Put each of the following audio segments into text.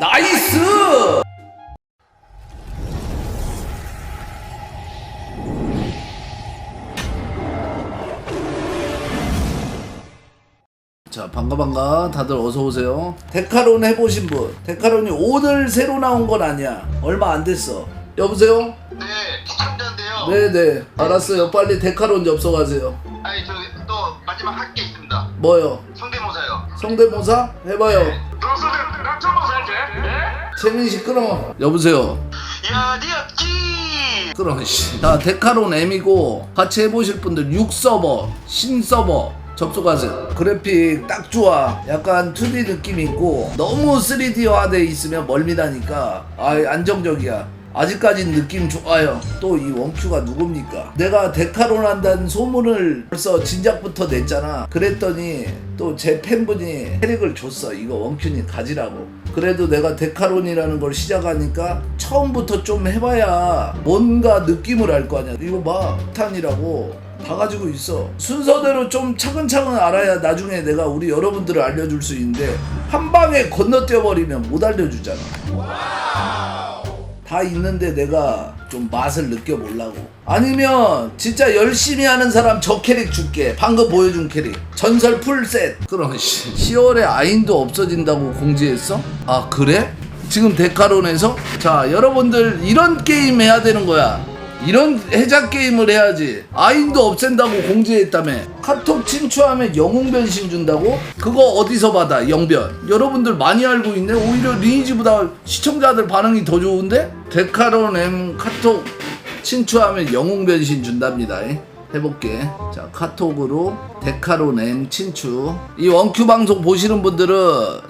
나이스! 자 반가 반가. 다들 어서 오세요. 데카론 해보신 분. 데카론이 오늘 새로 나온 건 아니야. 얼마 안 됐어. 여보세요? 네, 시청자인데요. 네네. 알았어요. 빨리 데카론 접속하세요. 아니 저기 또 마지막 할 게 있습니다. 뭐요? 성대모사요. 성대모사? 해봐요 채민 씨 끊어 여보세요? 야, 니 없지. 끊어 씨 자 데카론 M이고 같이 해보실 분들 6 서버 신 서버 접속하세요. 그래픽 딱 좋아. 약간 2D 느낌 있고 너무 3D화돼 있으면 멀미나니까. 아 안정적이야 아직까진 느낌 좋아요. 또 이 원큐가 누굽니까? 내가 데카론 한다는 소문을 벌써 진작부터 냈잖아. 그랬더니 또 제 팬분이 캐릭을 줬어. 이거 원큐님 가지라고. 그래도 내가 데카론이라는 걸 시작하니까 처음부터 좀 해봐야 뭔가 느낌을 알 거 아니야. 이거 봐. 탄이라고 다 가지고 있어. 순서대로 좀 차근차근 알아야 나중에 내가 우리 여러분들을 알려줄 수 있는데 한 방에 건너뛰어 버리면 못 알려주잖아. 다 있는데 내가 좀 맛을 느껴보려고. 아니면 진짜 열심히 하는 사람 저 캐릭 줄게. 방금 보여준 캐릭. 전설 풀셋. 그럼 10월에 아인도 없어진다고 공지했어? 아 그래? 지금 데카론에서? 자 여러분들 이런 게임 해야 되는 거야. 이런 해작 게임을 해야지. 아인도 없앤다고 공지했다며. 카톡 친추하면 영웅 변신 준다고? 그거 어디서 받아 영변? 여러분들 많이 알고 있네. 오히려 리니지보다 시청자들 반응이 더 좋은데? 데카론 M 카톡 친추하면 영웅 변신 준답니다. 해볼게. 자 카톡으로 데카론 M 친추. 이 원큐 방송 보시는 분들은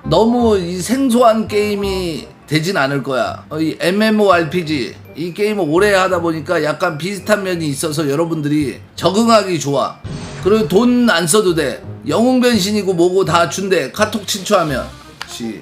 너무 이 생소한 게임이 되진 않을 거야. 어, 이 MMORPG 이 게임을 오래 하다 보니까 약간 비슷한 면이 있어서 여러분들이 적응하기 좋아. 그리고 돈 안 써도 돼. 영웅 변신이고 뭐고 다 준대. 카톡 친추하면. 시.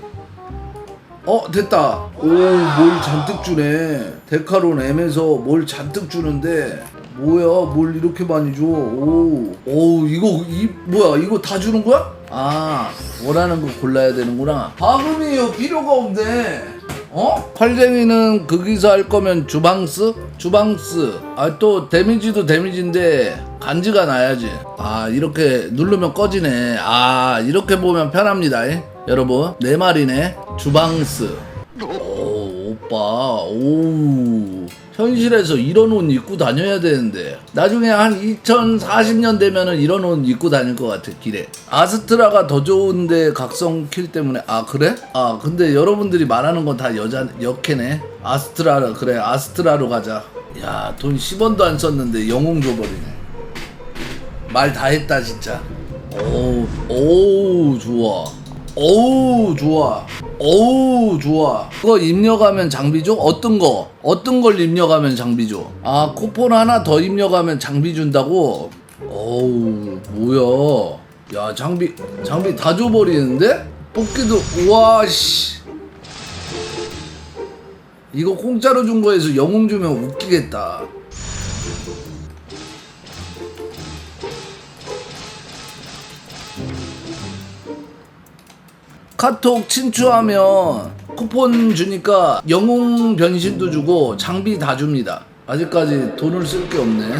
어 됐다. 오뭘 잔뜩 주네. 데카론 M에서 뭘 잔뜩 주는데. 뭐야 뭘 이렇게 많이 줘 오. 오 이거 이 뭐야 이거 다 주는 거야? 아 원하는 거 골라야 되는구나. 방음이요. 필요가 없네 어? 팔쟁이는 거기서 할 거면 주방스? 주방스. 아 또 데미지도 데미지인데 간지가 나야지. 아 이렇게 누르면 꺼지네. 아 이렇게 보면 편합니다. 예? 여러분 내 말이네. 주방스. 오 오빠. 오 현실에서 이런 옷 입고 다녀야 되는데 나중에 한 2040년 되면은 이런 옷 입고 다닐 것 같아 길에. 아스트라가 더 좋은데 각성 킬 때문에. 아 그래? 아 근데 여러분들이 말하는 건 다 여자 역해네. 아스트라 그래 아스트라로 가자. 야 돈 10원도 안 썼는데 영웅 줘버리네. 말 다 했다 진짜. 오, 오 좋아. 오 좋아 오 좋아 그거 입력하면 장비 줘? 어떤 거? 어떤 걸 입력하면 장비 줘? 아 쿠폰 하나 더 입력하면 장비 준다고? 어우 뭐야 야 장비 장비 다 줘버리는데? 뽑기도 우와씨 이거 공짜로 준 거에서 영웅 주면 웃기겠다 카톡 친추하면 쿠폰 주니까 영웅 변신도 주고 장비 다 줍니다. 아직까지 돈을 쓸 게 없네.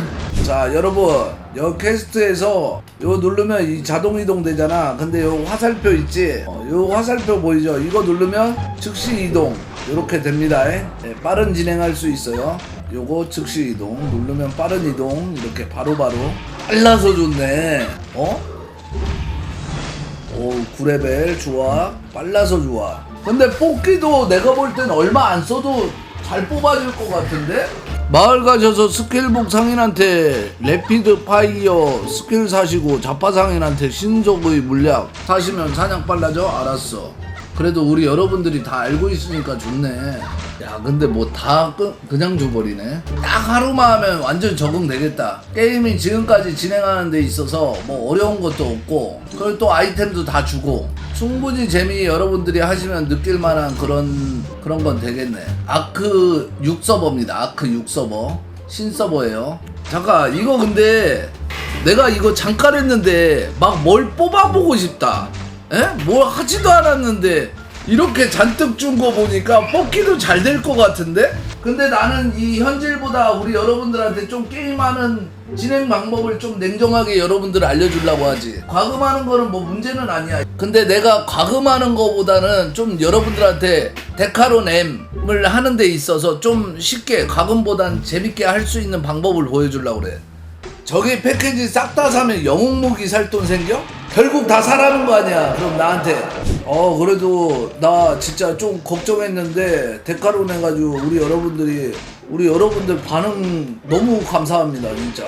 자, 여러분, 여 퀘스트에서 요 누르면 이 자동 이동 되잖아. 근데 요 화살표 있지? 어, 요 화살표 보이죠? 이거 누르면 즉시 이동. 이렇게 됩니다. 네, 빠른 진행할 수 있어요. 요거 즉시 이동. 누르면 빠른 이동. 이렇게 바로바로. 빨라서 좋네. 어? 오 9레벨 좋아. 빨라서 좋아. 근데 뽑기도 내가 볼 땐 얼마 안 써도 잘 뽑아질 것 같은데? 마을 가셔서 스킬북 상인한테 레피드 파이어 스킬 사시고 자파 상인한테 신속의 물약 사시면 사냥 빨라져. 알았어 그래도 우리 여러분들이 다 알고 있으니까 좋네. 야 근데 뭐 다 그냥 줘버리네. 딱 하루만 하면 완전 적응되겠다. 게임이 지금까지 진행하는 데 있어서 뭐 어려운 것도 없고 그리고 또 아이템도 다 주고 충분히 재미 여러분들이 하시면 느낄 만한 그런 그런 건 되겠네. 아크 6 서버입니다. 아크 6 서버. 신 서버예요. 잠깐 이거 근데 내가 이거 잠깐 했는데 막 뭘 뽑아보고 싶다 에? 뭘 하지도 않았는데 이렇게 잔뜩 준 거 보니까 뽑기도 잘 될 것 같은데? 근데 나는 이 현질보다 우리 여러분들한테 좀 게임하는 진행 방법을 좀 냉정하게 여러분들 알려주려고 하지. 과금하는 거는 뭐 문제는 아니야. 근데 내가 과금하는 거보다는 좀 여러분들한테 데카론 M을 하는 데 있어서 좀 쉽게 과금보단 재밌게 할 수 있는 방법을 보여주려고 그래. 저기 패키지 싹 다 사면 영웅무기 살 돈 생겨? 결국 다 사라는 거 아니야 그럼 나한테 어 그래도 나 진짜 좀 걱정했는데 대가로 내가지고 우리 여러분들이 우리 여러분들 반응 너무 감사합니다 진짜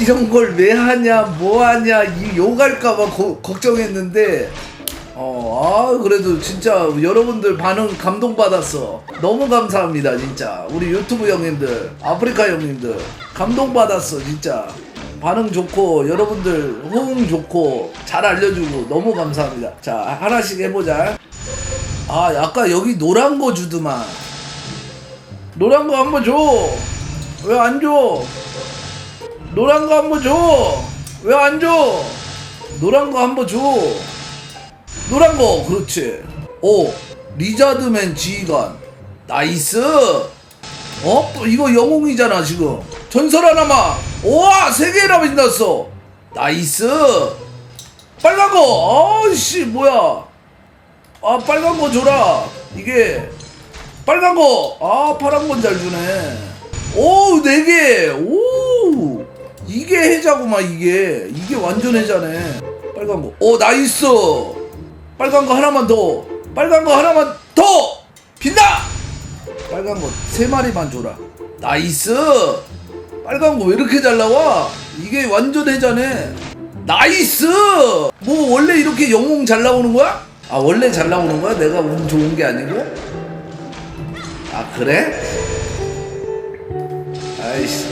이런 걸 왜 하냐 뭐 하냐 이 욕할까봐 고- 걱정했는데 어, 아, 그래도 진짜 여러분들 반응 감동받았어. 너무 감사합니다, 진짜. 우리 유튜브 형님들, 아프리카 형님들, 감동받았어, 진짜. 반응 좋고, 여러분들 호응 좋고, 잘 알려주고, 너무 감사합니다. 자, 하나씩 해보자. 아, 아까 여기 노란 거 주드만. 노란 거 한 번 줘. 왜 안 줘? 노란 거 한 번 줘. 왜 안 줘? 노란 거 한 번 줘. 노란 거 그렇지. 오 리자드맨 지휘관. 나이스! 어? 또 이거 영웅이잖아 지금. 전설 하나만. 우와 세 개나 빛났어. 나이스! 빨간 거! 아씨 뭐야. 아 빨간 거 줘라. 이게 빨간 거아 파란 건 잘 주네. 오네개오! 이게 해자구만 이게. 이게 완전 해자네. 빨간 거오 나이스 빨간 거 하나만 더. 빨간 거 하나만 더. 빛나 빨간 거 세 마리만 줘라. 나이스! 빨간 거 왜 이렇게 잘 나와? 이게 완전 해자네 나이스! 뭐 원래 이렇게 영웅 잘 나오는 거야? 아 원래 잘 나오는 거야? 내가 운 좋은 게 아니고? 아 그래? 아이씨.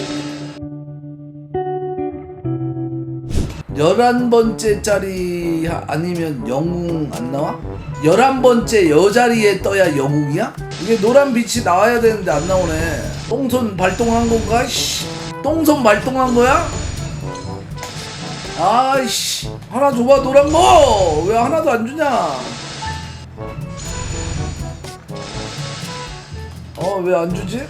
열한 번째 짜리 하- 아니면 영웅 안 나와? 열한 번째 여자리에 떠야 영웅이야? 이게 노란 빛이 나와야 되는데 안 나오네. 똥손 발동한 건가? 씨. 똥손 발동한 거야? 아이씨 하나 줘봐 노란 거 왜 하나도 안 주냐? 어 왜 안 주지?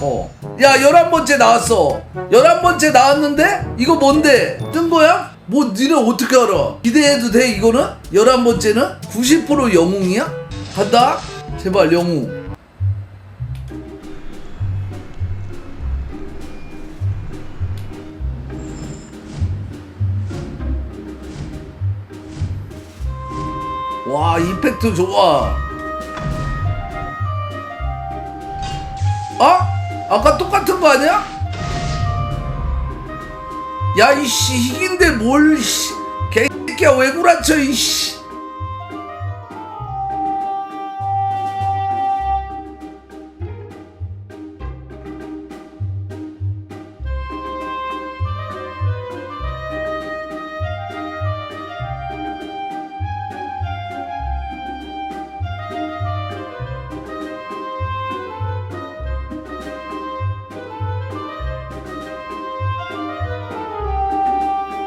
어. 야, 열한 번째 나왔어. 열한 번째 나왔는데? 이거 뭔데? 뜬 거야? 뭐, 니네 어떻게 알아? 기대해도 돼, 이거는? 열한 번째는? 90% 영웅이야? 간다? 제발, 영웅. 와, 이펙트 좋아. 아? 아까 똑같은 거 아니야? 야 이씨 이긴데 뭘 씨. 개새끼야 왜 구라쳐 이씨